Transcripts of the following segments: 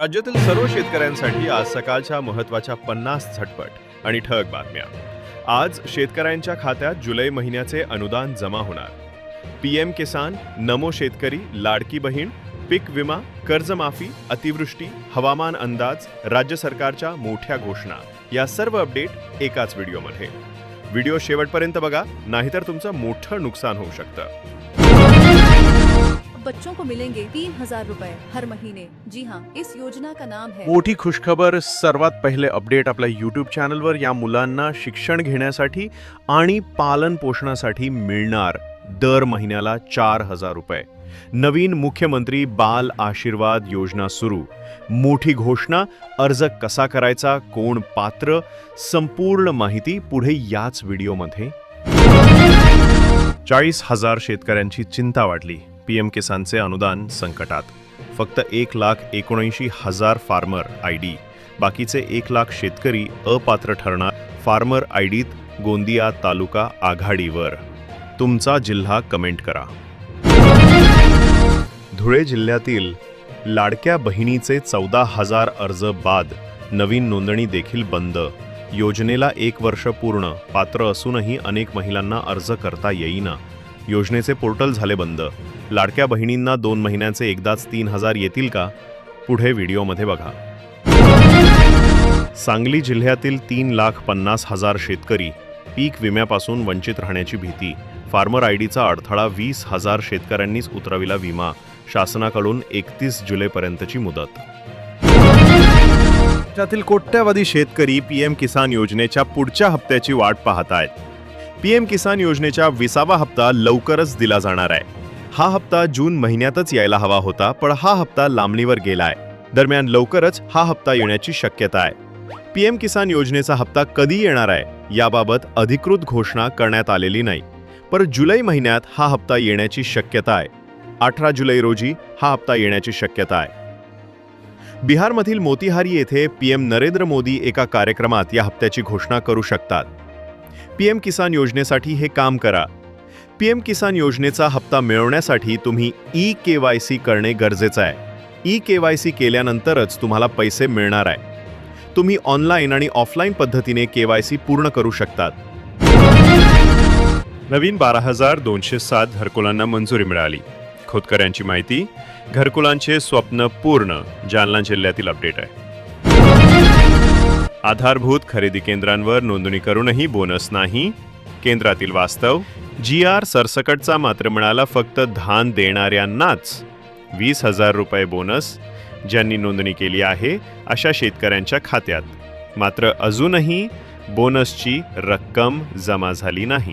राज्यातील सर्व शेतकऱ्यांसाठी आज सकाळच्या महत्त्वाच्या पन्नास झटपट आणि ठळक बातम्या. आज शेतकऱ्यांच्या खात्यात जुलै महिन्याचे अनुदान जमा होणार. पीएम किसान नमो शेतकरी लाडकी बहीण पीक विमा कर्जमाफी अतिवृष्टी हवामान अंदाज राज्य सरकारच्या मोठ्या घोषणा या सर्व अपडेट एकाच व्हिडिओमध्ये. व्हिडिओ शेवटपर्यंत बघा नाहीतर तुमचं मोठं नुकसान होऊ शकतं. बच्चों को मिलेंगे तीन हजार रूपए हर महीने। जी हाँ इस योजना का नाम है मोठी खुशखबर सर्वात पहिले अपडेट आपल्या यूट्यूब चॅनलवर या मुलांना शिक्षण घेण्यासाठी आणि पालन पोषणासाठी मिळणार दर महिन्याला चार हजार रुपये. नवीन मुख्यमंत्री बाल आशीर्वाद योजना सुरू. मोठी घोषणा अर्ज कसा करायचा कोण पात्र संपूर्ण माहिती पुढे याच व्हिडिओमध्ये चाळीस हजार शेतकऱ्यांची चिंता वाढली. पीएम किसानचे अनुदान संकटात. फक्त एक लाख एकोणऐंशी हजार फार्मर आय डी. बाकीचे एक लाख शेतकरी अपात्र ठरणार फार्मर आय डीत गोंदिया तालुका आघाडीवर. तुमचा जिल्हा कमेंट करा. धुळे जिल्ह्यातील लाडक्या बहिणीचे चौदा हजार अर्ज बाद नवीन नोंदणी देखील बंद. योजनेला एक वर्ष पूर्ण पात्र असूनही अनेक महिलांना अर्ज करता येईना. योजनेचे पोर्टल झाले बंद. लाडक्या बहिणींना दोन महिन्यांचे एकदाच तीन हजार येतील का? पुढे व्हिडिओमध्ये बघा. सांगली जिल्ह्यातील तीन लाख पन्नास हजार शेतकरी पीक विम्यापासून वंचित राहण्याची भीती. फार्मर आय डीचा अडथळा वीस हजार शेतकऱ्यांनीच उतरविला विमा. शासनाकडून एकतीस जुलैपर्यंतची मुदत. राज्यातील कोट्यावधी शेतकरी पीएम किसान योजनेच्या पुढच्या हप्त्याची वाट पाहत आहेत पीएम किसान योजनेचा विसावा हप्ता लवकरच दिला जाणार आहे. हा हप्ता जून महिन्यातच यायला हवा होता पण हा हप्ता लांबणीवर गेलाय. दरम्यान लवकरच हा हप्ता येण्याची शक्यता आहे. पीएम किसान योजनेचा हप्ता कधी येणार आहे याबाबत अधिकृत घोषणा करण्यात आलेली नाही. पर जुलै महिन्यात हा हप्ता येण्याची शक्यता आहे. अठरा जुलै रोजी हा हप्ता येण्याची शक्यता आहे. बिहारमधील मोतीहारी येथे पीएम नरेंद्र मोदी एका कार्यक्रमात या हप्त्याची घोषणा करू शकतात. पीएम किसान योजनेसाठी हे काम करा. पीएम किसान योजनेचा हप्ता मिळवण्यासाठी तुम्ही ई के वाय सी करणे गरजेचं आहे. ई के वाय सी केल्यानंतरच तुम्हाला पैसे मिळणार आहे. तुम्ही ऑनलाईन आणि ऑफलाईन पद्धतीने के वाय सी पूर्ण करू शकतात. नवीन बारा हजार दोनशे सात घरकुलांना मंजुरी मिळाली. खोतकऱ्यांची माहिती घरकुलांचे स्वप्न पूर्ण जालना जिल्ह्यातील अपडेट आहे. आधारभूत खरेदी केंद्रांवर नोंदणी करूनही बोनस नाही. केंद्रातील वास्तव जी आर सरसकटचा मात्र मिळाला फक्त धान देणाऱ्यांनाच. वीस हजार रुपये बोनस ज्यांनी नोंदणी केली आहे अशा शेतकऱ्यांच्या खात्यात. मात्र अजूनही बोनसची रक्कम जमा झाली नाही.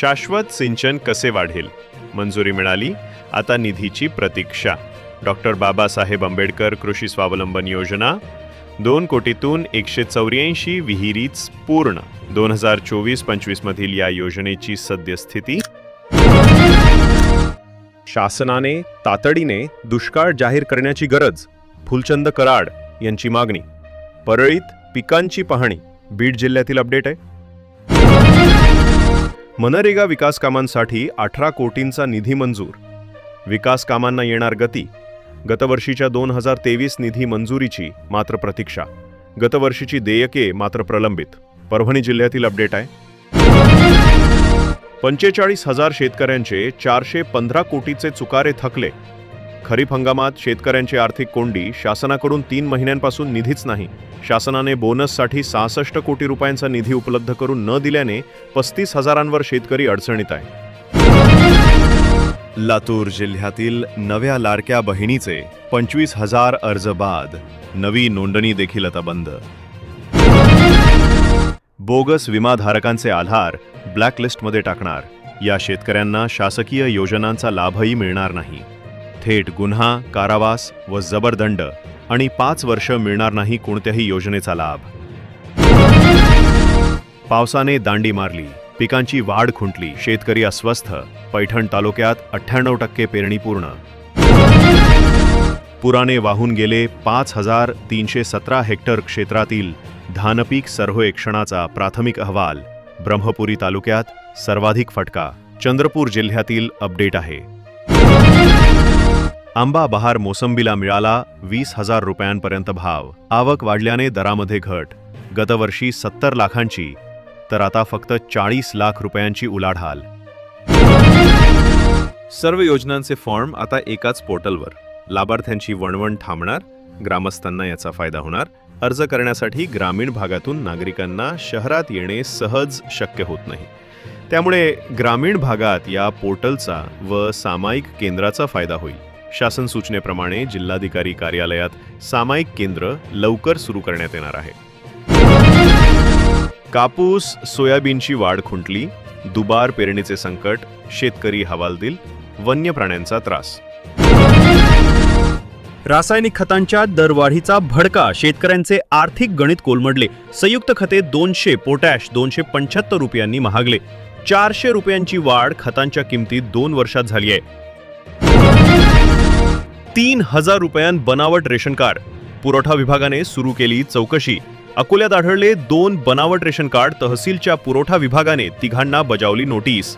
शाश्वत सिंचन कसे वाढेल? मंजुरी मिळाली? आता निधीची प्रतीक्षा. डॉक्टर बाबासाहेब आंबेडकर कृषी स्वावलंबन योजना दोन कोटीतून एकशे चौऱ्याऐंशी विहिरीच पूर्ण. दोन हजार चोवीस पंचवीसमधील या योजनेची सद्यस्थिती? शासनाने तातडीने दुष्काळ जाहीर करण्याची गरज फुलचंद कराड यांची मागणी. परळीत पिकांची पाहणी. बीड जिल्ह्यातील अपडेट आहे. मनरेगा विकास कामांसाठी अठरा कोटींचा निधी मंजूर. विकास कामांना येणार गती गतवर्षीच्या दोन हजार तेवीस निधी मंजुरीची मात्र प्रतीक्षा. गतवर्षीची देयके मात्र प्रलंबित. परभणी जिल्ह्यातील अपडेट आहे. पंचेचाळीस हजार शेतकऱ्यांचे चारशे पंधरा कोटीचे चुकारे थकले. खरीप हंगामात शेतकऱ्यांची आर्थिक कोंडी शासनाकडून तीन महिन्यांपासून निधीच नाही. शासनाने बोनससाठी सहासष्ट कोटी रुपयांचा निधी उपलब्ध करून न दिल्याने पस्तीस हजारांवर शेतकरी अडचणीत आहे. लातूर जिल्ह्यातील नव्या लाडक्या बहिणीचे पंचवीस हजार अर्ज बाद. नवी नोंदणी देखील आता बंद. बोगस विमाधारकांचे आधार ब्लॅकलिस्टमध्ये टाकणार. या शेतकऱ्यांना शासकीय योजनांचा लाभही मिळणार नाही. थेट गुन्हा कारावास व जबरदंड आणि पाच वर्ष मिळणार नाही कोणत्याही योजनेचा लाभ. पावसाने दांडी मारली. पिकांची वाढ खुंटली. शेतकरी अस्वस्थ. पैठण तालुक्यात अठ्ठ्याण्णव टक्के पेरणी पूर्ण. पुराने वाहून गेले पाच हजार तीनशे सतरा हेक्टर क्षेत्रातील धानपीक सर्वेक्षणाचा प्राथमिक अहवाल. ब्रह्मपुरी तालुक्यात सर्वाधिक फटका. चंद्रपूर जिल्ह्यातील अपडेट आहे. आंबा बहार मोसंबीला मिळाला वीस हजार रुपयांपर्यंत भाव. आवक वाढल्याने दरामध्ये घट. गतवर्षी सत्तर लाखांची तर आता फक्त चाळीस लाख रुपयांची उलाढाल. सर्व योजनांचे फॉर्म आता एकाच पोर्टलवर. लाभार्थ्यांची वणवण थांबणार ग्रामस्थांना याचा फायदा होणार अर्ज करण्यासाठी ग्रामीण भागातून नागरिकांना शहरात येणे सहज शक्य होत नाही. त्यामुळे ग्रामीण भागात या पोर्टलचा व सामायिक केंद्राचा फायदा होईल. शासन सूचनेप्रमाणे जिल्हाधिकारी कार्यालयात सामायिक केंद्र लवकर सुरू करण्यात येणार आहे. कापूस सोयाबीनची वाढ खुंटली दुबार पेरणीचे संकट शेतकरी हवालदिल वन्य प्राण्यांचा त्रास. रासायनिक खतांच्या दरवाढीचा भडका शेतकऱ्यांचे आर्थिक गणित कोलमडले. संयुक्त खते दोनशे पोटॅश दोनशे पंच्याहत्तर रुपयांनी महागले. चारशे रुपयांची वाढ खतांच्या किमतीत दोन वर्षात झाली आहे. तीन हजार रुपयांत बनावट रेशन कार्ड पुरवठा विभागाने सुरू केली चौकशी. अकोल्यात आढळले दोन बनावट रेशन कार्ड तहसीलच्या पुरवठा विभागाने तिघांना बजावली नोटीस.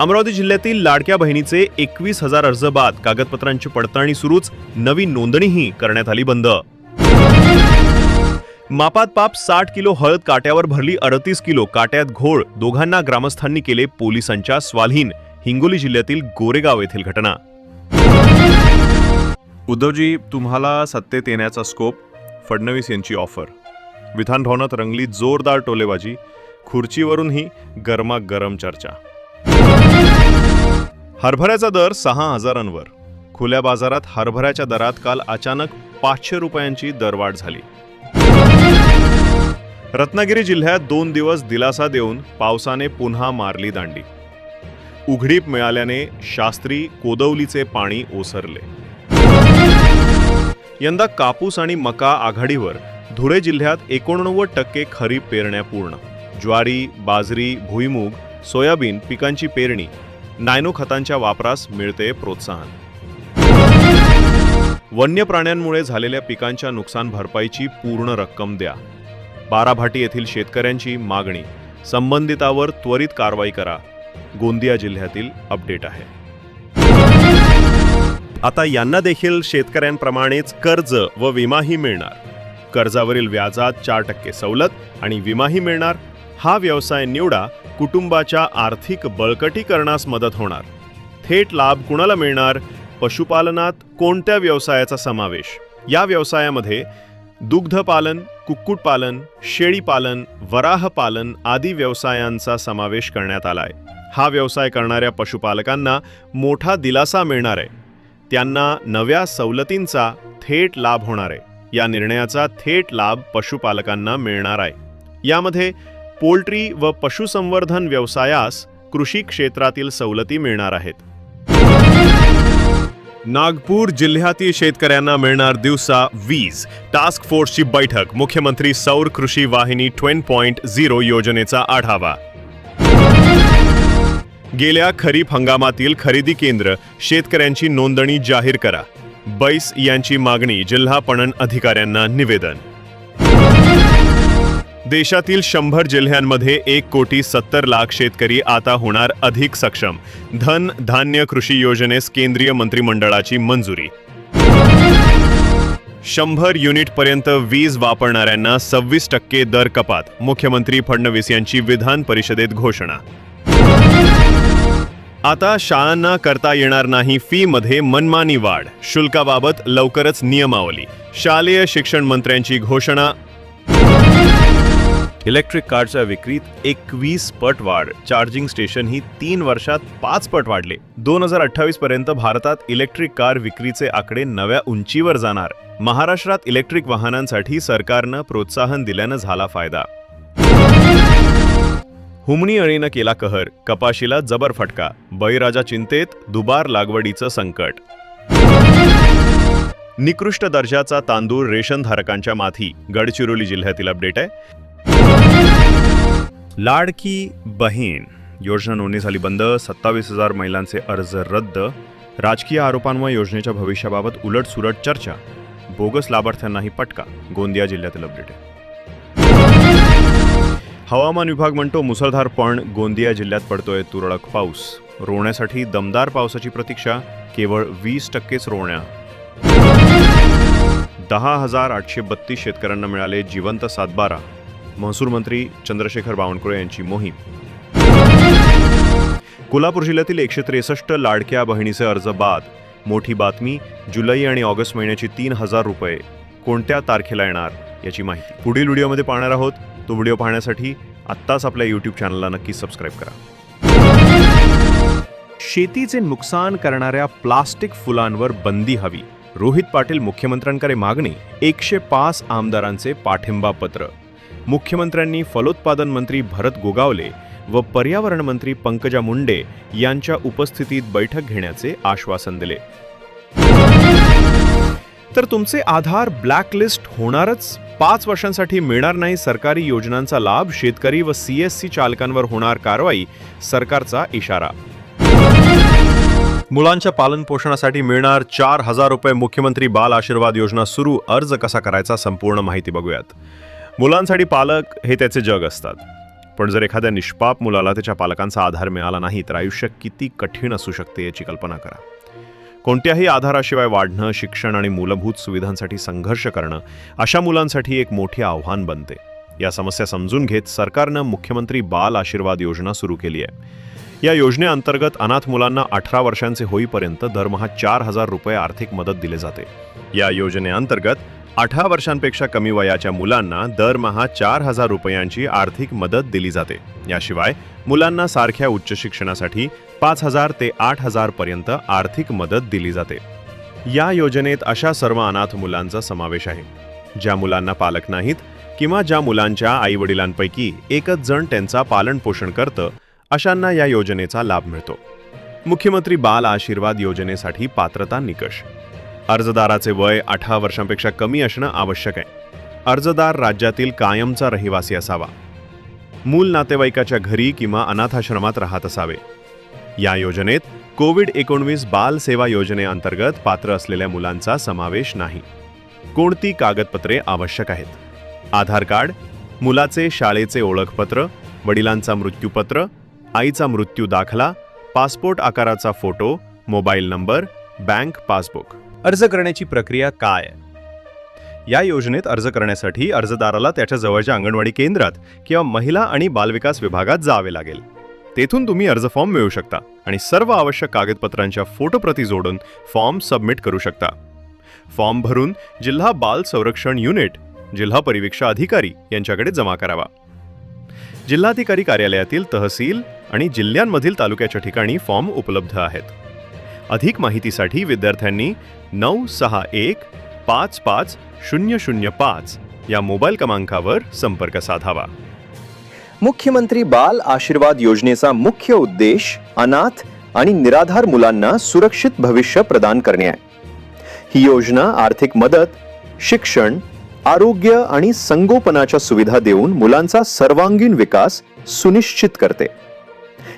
अमरावती जिल्ह्यातील लाडक्या बहिणीचे एकवीस हजार अर्ज बाद. कागदपत्रांची पडताळणी सुरूच. नवी नोंदणीही करण्यात आली बंद. मापात पाप साठ किलो हळद काट्यावर भरली अडतीस किलो. काट्यात घोळ. दोघांना ग्रामस्थांनी केले पोलिसांच्या स्वाधीन. हिंगोली जिल्ह्यातील गोरेगाव येथील घटना. उद्धवजी तुम्हाला सत्तेत येण्याचा स्कोप फडणवीस यांची ऑफर विधानभवनात रंगली जोरदार टोलेबाजी खुर्चीवरूनही गरमागरम चर्चा. हरभऱ्याचा दर सहा हजारांवर. खुल्या बाजारात हरभऱ्याच्या दरात काल अचानक पाचशे रुपयांची दरवाढ झाली. रत्नागिरी जिल्ह्यात दोन दिवस दिलासा देऊन पावसाने पुन्हा मारली दांडी. उघडीप मिळाल्याने शास्त्री कोदवलीचे पाणी ओसरले. यंदा कापूस आणि मका आघाडीवर धुळे जिल्ह्यात एकोणनव्वद टक्के खरीप पेरण्या पूर्ण. ज्वारी बाजरी भुईमूग सोयाबीन पिकांची पेरणी. नायनो खतांच्या वापरास मिळते प्रोत्साहन. वन्य प्राण्यांमुळे झालेल्या पिकांच्या नुकसान भरपाईची पूर्ण रक्कम द्या. बाराभाटी येथील शेतकऱ्यांची मागणी. संबंधितावर त्वरित कारवाई करा. गोंदिया जिल्ह्यातील अपडेट आहे. आता यांना देखील शेतकऱ्यांप्रमाणेच कर्ज व विमाही मिळणार. कर्जावरील व्याजात चार टक्के सवलत आणि विमाही मिळणार. हा व्यवसाय निवडा कुटुंबाच्या आर्थिक बळकटीकरणास मदत होणार. थेट लाभ कुणाला मिळणार? पशुपालनात कोणत्या व्यवसायाचा समावेश? या व्यवसायामध्ये दुग्धपालन कुक्कुटपालन शेळीपालन वराहपालन आदी व्यवसायांचा समावेश करण्यात आलाय. हा व्यवसाय करणाऱ्या पशुपालकांना मोठा दिलासा मिळणार आहे. त्यांना नव्या सवलतींचा थेट लाभ होणार आहे. या निर्णयाचा थेट लाभ पशुपालकांना मिळणार आहे. यामध्ये पोल्ट्री व पशुसंवर्धन व्यवसायास कृषी क्षेत्रातील सवलती मिळणार आहेत. नागपूर जिल्ह्यातील शेतकऱ्यांना मिळणार दिवसा वीज. टास्क फोर्सची बैठक मुख्यमंत्री सौर कृषी वाहिनी ट्वेन पॉइंट झिरो योजनेचा आढावा. गेल्या खरीप हंगामातील खरेदी केंद्र शेतकऱ्यांची नोंदणी जाहीर करा. बैस यांची मागणी जिल्हा पणन अधिकाऱ्यांना निवेदन. देशातील शंभर जिल्ह्यांमध्ये एक कोटी सत्तर लाख शेतकरी आता होणार अधिक सक्षम. धन धान्य कृषी योजनेस केंद्रीय मंत्रिमंडळाची मंजुरी. शंभर युनिटपर्यंत वीज वापरणाऱ्यांना सव्वीस टक्के दर कपात मुख्यमंत्री फडणवीस यांची विधान परिषदेत घोषणा. आता शाळांना करता येणार नाही फीमध्ये मनमानी वाढ. शुल्काबाबत लवकरच नियमावली. शालेय शिक्षण मंत्र्यांची घोषणा. इलेक्ट्रिक कारच्या विक्रीत एकवीस पट वाढ. चार्जिंग स्टेशन ही तीन वर्षात पाच पट वाढले. दोन हजार अठ्ठावीस पर्यंत भारतात इलेक्ट्रिक कार विक्रीचे आकडे नव्या उंचीवर जाणार. महाराष्ट्रात इलेक्ट्रिक वाहनांसाठी सरकारनं प्रोत्साहन दिल्यानं झाला फायदा. हुमणी अळीनं केला कहर कपाशीला जबर फटका बळीराजा चिंतेत दुबार लागवडीचं संकट. निकृष्ट दर्जाचा तांदूळ रेशनधारकांच्या माथी गडचिरोली जिल्ह्यातील अपडेट आहे. लाडकी बहीण योजना नोंदणी झाली बंद सत्तावीस हजार महिलांचे अर्ज रद्द राजकीय आरोपांमुळे योजनेच्या भविष्याबाबत उलटसुलट चर्चा बोगस लाभार्थ्यांनाही पटका गोंदिया जिल्ह्यातील अपडेट आहे. हवामान विभाग म्हणतो मुसळधार पण गोंदिया जिल्ह्यात पडतोय तुरळक पाऊस. रोवण्यासाठी दमदार पावसाची प्रतीक्षा केवळ वीस टक्केच रोवण्या. दहा हजार आठशे बत्तीस शेतकऱ्यांना मिळाले जिवंत सातबारा. महसूल मंत्री चंद्रशेखर बावनकुळे यांची मोहीम. कोल्हापूर जिल्ह्यातील एकशे त्रेसष्ट लाडक्या बहिणीचे अर्ज बाद. मोठी बातमी जुलै आणि ऑगस्ट महिन्याची तीन हजार रुपये. कोणत्या तारखेला येणार याची माहिती. पुढील व्हिडिओमध्ये पाहणार आहोत तो व्हिडिओ पाहण्यासाठी आत्ताच आपल्या यूट्यूब चॅनलला नक्की सबस्क्राईब करा. शेतीचे नुकसान करणाऱ्या प्लास्टिक फुलांवर बंदी हवी. रोहित पाटील मुख्यमंत्र्यांकडे मागणी एकशे पाच आमदारांचे पाठिंबा पत्र. मुख्यमंत्र्यांनी फलोत्पादन मंत्री भरत गोगावले व पर्यावरण मंत्री पंकजा मुंडे यांच्या उपस्थितीत बैठक घेण्याचे आश्वासन दिले. तर तुमचे आधार ब्लॅकलिस्ट होणारच? पाच वर्षांसाठी मिळणार नाही सरकारी योजनांचा लाभ शेतकरी व सीएससी चालकांवर होणार कारवाई सरकारचा इशारा. मुलांच्या पालनपोषणासाठी मिळणार चार हजार रुपये मुख्यमंत्री बाल आशीर्वाद योजना सुरू अर्ज कसा करायचा संपूर्ण माहिती बघूयात. मुलांसाठी पालक हे त्याचे जग असतात. पण जर एखाद्या निष्पाप मुलाला त्याच्या पालकांचा आधार मिळाला नाही तर आयुष्य किती कठीण असू शकते याची कल्पना करा. कोणत्याही आधाराशिवाय वाढणं शिक्षण आणि मूलभूत सुविधांसाठी संघर्ष करणं अशा मुलांसाठी एक मोठे आव्हान बनते. या समस्या समजून घेत सरकारनं मुख्यमंत्री बाल आशीर्वाद योजना सुरू केली आहे. या योजनेअंतर्गत अनाथ मुलांना अठरा वर्षांचे होईपर्यंत दरमहा चार हजार रुपये आर्थिक मदत दिली जाते. या योजनेअंतर्गत अठरा वर्षांपेक्षा कमी वयाच्या मुलांना दरमहा चार हजार रुपयांची आर्थिक मदत दिली जाते. याशिवाय मुलांना सारख्या उच्च शिक्षणासाठी पाच हजार ते आठ हजार पर्यंत आर्थिक मदत दिली जाते. या योजनेत अशा सर्व अनाथ मुलांचा समावेश आहे ज्या मुलांना पालक नाहीत किंवा ज्या मुलांच्या आईवडिलांपैकी एकच जण त्यांचा पालनपोषण करतं अशांना या योजनेचा लाभ मिळतो. मुख्यमंत्री बाल आशीर्वाद योजनेसाठी पात्रता निकष. अर्जदाराचे वय अठरा वर्षांपेक्षा कमी असणं आवश्यक आहे. अर्जदार राज्यातील कायमचा रहिवासी असावा. मूल नातेवाईकाच्या घरी किंवा अनाथाश्रमात राहत असावे. या योजनेत कोविड एकोणवीस बाल सेवा योजनेअंतर्गत पात्र असलेल्या मुलांचा समावेश नाही. कोणती कागदपत्रे आवश्यक आहेत? आधार कार्ड मुलाचे शाळेचे ओळखपत्र वडिलांचा मृत्यूपत्र आईचा मृत्यू दाखला पासपोर्ट आकाराचा photo mobile number bank passbook. अर्ज करण्याची प्रक्रिया काय? या योजनेत अर्ज करण्यासाठी अर्जदाराला त्याच्या जवळच्या अंगणवाडी केंद्रात किंवा महिला आणि बालविकास विभागात जावे लागेल. तेथून तुम्ही अर्ज फॉर्म मिळवू शकता आणि सर्व आवश्यक कागदपत्रांच्या फोटोप्रती जोडून फॉर्म सबमिट करू शकता. फॉर्म भरून जिल्हा बाल संरक्षण युनिट जिल्हा परिवीक्षा अधिकारी यांच्याकडे जमा करावा. जिल्हाधिकारी कार्यालयातील तहसील आणि जिल्ह्यांमधील तालुक्याच्या ठिकाणी फॉर्म उपलब्ध आहेत. अधिक माहितीसाठी विद्यार्थ्यांनी नऊ सहा एक पाच पाच शून्य शून्य पाच या मोबाईल क्रमांकावर संपर्क साधावा. मुख्यमंत्री बाल आशीर्वाद योजनेचा मुख्य उद्देश अनाथ आणि निराधार मुलांना सुरक्षित भविष्य प्रदान करणे आहे. ही योजना आर्थिक मदत शिक्षण आरोग्य आणि संगोपनाच्या सुविधा देऊन मुलांचा सर्वांगीण विकास सुनिश्चित करते.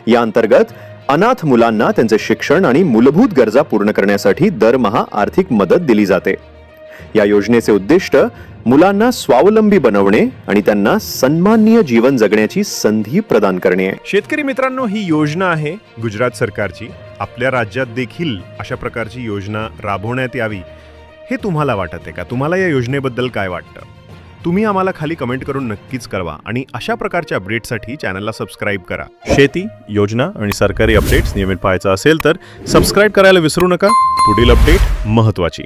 या अंतर्गत अनाथ मुलांना त्यांचे शिक्षण आणि मूलभूत गरजा पूर्ण करण्यासाठी दरमहा आर्थिक मदत दिली जाते. या योजनेचे उद्दिष्ट मुलांना स्वावलंबी बनवणे आणि त्यांना सन्माननीय जीवन जगण्याची संधी प्रदान करणे. आहे शेतकरी मित्रांनो ही योजना आहे गुजरात सरकारची. आपल्या राज्यात देखील अशा प्रकारची योजना राबवण्यात यावी. हे तुम्हाला वाटत आहे का? तुम्हाला या योजनेबद्दल काय वाटतं? तुम्ही आम्हाला खाली कमेंट करून नक्कीच कळवा आणि अशा प्रकारच्या अपडेटसाठी चॅनलला सबस्क्राईब करा. शेती योजना आणि सरकारी अपडेट्स नियमित पाहायचं असेल तर सबस्क्राईब करायला विसरू नका. पुढील अपडेट महत्त्वाची.